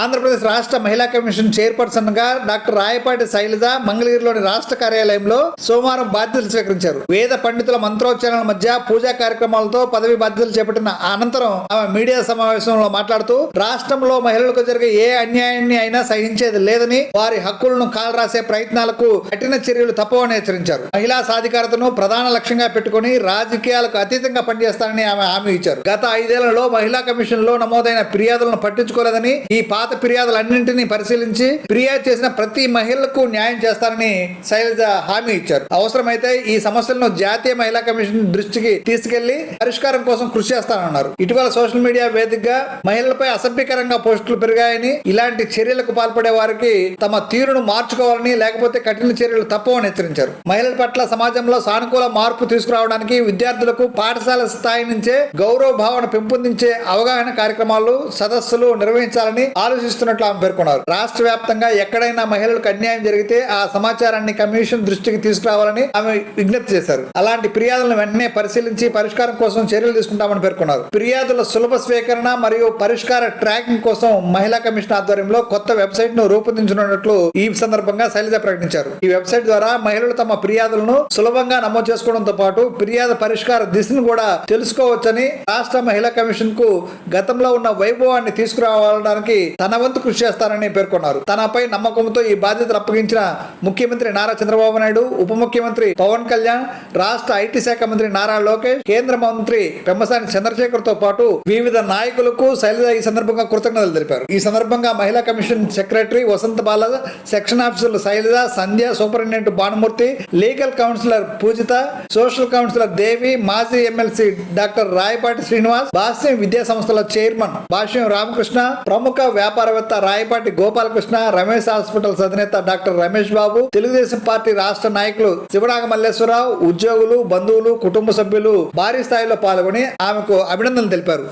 ఆంధ్రప్రదేశ్ రాష్ట్ర మహిళా కమిషన్ చైర్పర్సన్గా డాక్టర్ రాయపాటి శైలజ మంగళగిరిలోని రాష్ట్ర కార్యాలయంలో సోమవారం బాధ్యతలు స్వీకరించారు. వేద పండితుల మంత్రోచ్చారణల మధ్య పూజా కార్యక్రమాలతో పదవి బాధ్యతలు చేపట్టిన అనంతరం ఆమె మీడియా సమావేశంలో మాట్లాడుతూ రాష్ట్రంలో మహిళలకు జరిగే ఏ అన్యాయాన్ని అయినా సహించేది లేదని వారి హక్కులను కాలరాసే ప్రయత్నాలకు కఠిన చర్యలు తప్పవని హెచ్చరించారు. మహిళా సాధికారతను ప్రధాన లక్ష్యంగా పెట్టుకుని రాజకీయాలకు అతీతంగా పనిచేస్తానని ఆమె హామీ ఇచ్చారు. గత ఐదేళ్ళలో మహిళా కమిషన్లో నమోదైన ఫిర్యాదులను పట్టించుకోలేదని ఈ పాత ఫిర్యాదులన్నింటినీ పరిశీలించి ఫిర్యాదు చేసిన ప్రతి మహిళలకు న్యాయం చేస్తానని శైలజ హామీ ఇచ్చారు. అవసరమైతే ఈ సమస్యలను జాతీయ మహిళా కమిషన్ దృష్టికి తీసుకెళ్ళి పరిష్కారం కోసం కృషి చేస్తానన్నారు. ఇటీవల సోషల్ మీడియా వేదికగా మహిళలపై అసభ్యకరంగా పోస్టులు పెరిగాయని ఇలాంటి చర్యలకు పాల్పడే వారికి తమ తీరును మార్చుకోవాలని లేకపోతే కఠిన చర్యలు తప్పవని హెచ్చరించారు. మహిళల పట్ల సమాజంలో సానుకూల మార్పు తీసుకురావడానికి విద్యార్థులకు పాఠశాల స్థాయి నుంచే గౌరవ భావన పెంపొందించే అవగాహన కార్యక్రమాలు సదస్సులు నిర్వహించాలని ఆలోచిస్తున్నట్లు ఆమె పేర్కొన్నారు. రాష్ట్ర వ్యాప్తంగా ఎక్కడైనా మహిళలకు అన్యాయం జరిగితే ఆ సమాచారాన్ని కమిషన్ దృష్టికి తీసుకురావాలని ఆమె విజ్ఞప్తి చేశారు. అలాంటి ఫిర్యాదులను వెంటనే పరిశీలించి పరిష్కారం కోసం చర్యలు తీసుకుంటామని పేర్కొన్నారు. ఫిర్యాదుల సులభ స్వీకరణ మరియు పరిష్కార ట్రాకింగ్ కోసం మహిళా కమిషన్ ఆధ్వర్యంలో కొత్త వెబ్సైట్ను రూపొందించనున్నట్లు ఈ సందర్భంగా శైలజ ప్రకటించారు. ఈ వెబ్సైట్ ద్వారా మహిళలు తమ ఫిర్యాదులను సులభంగా నమోదు చేసుకోవడంతో పాటు ఫిర్యాదు పరిష్కార దిశను కూడా తెలుసుకోవచ్చని రాష్ట్ర మహిళా కమిషన్కు గతంలో ఉన్న వైభవాన్ని తీసుకురావడానికి తన వంతు కృషి చేస్తానని పేర్కొన్నారు. తనపై నమ్మకంతో ఈ బాధ్యతలు అప్పగించిన ముఖ్యమంత్రి నారా చంద్రబాబు నాయుడు ఉప ముఖ్యమంత్రి పవన్ కళ్యాణ్ రాష్ట్ర ఐటీ శాఖ మంత్రి నారా లోకేష్ కేంద్ర మంత్రి పెమ్మసాని చంద్రశేఖర్తో పాటు వివిధ నాయకులకు శైలజ ఈ సందర్భంగా కృతజ్ఞతలు తెలిపారు. ఈ సందర్భంగా మహిళా commission secretary Vasantha Bala section ఆఫీసర్లు Sailaja Sandhya superintendent Bhanumurthy legal counsellor Poojitha social counsellor Devi మాజీ ఎమ్మెల్సీ డాక్టర్ రాయపాటి శ్రీనివాస్ భాష్యం విద్యా సంస్థల చైర్మన్ భాష్యం రామకృష్ణ ప్రముఖ వ్యాపారవేత్త రాయపాటి గోపాలకృష్ణ రమేష్ హాస్పిటల్స్ అధినేత డాక్టర్ రమేష్ బాబు తెలుగుదేశం పార్టీ రాష్ట్ర నాయకులు శివనాగ మల్లేశ్వరరావు ఉద్యోగులు బంధువులు కుటుంబ సభ్యులు భారీ స్థాయిలో పాల్గొని ఆమెకు అభినందనలు తెలిపారు.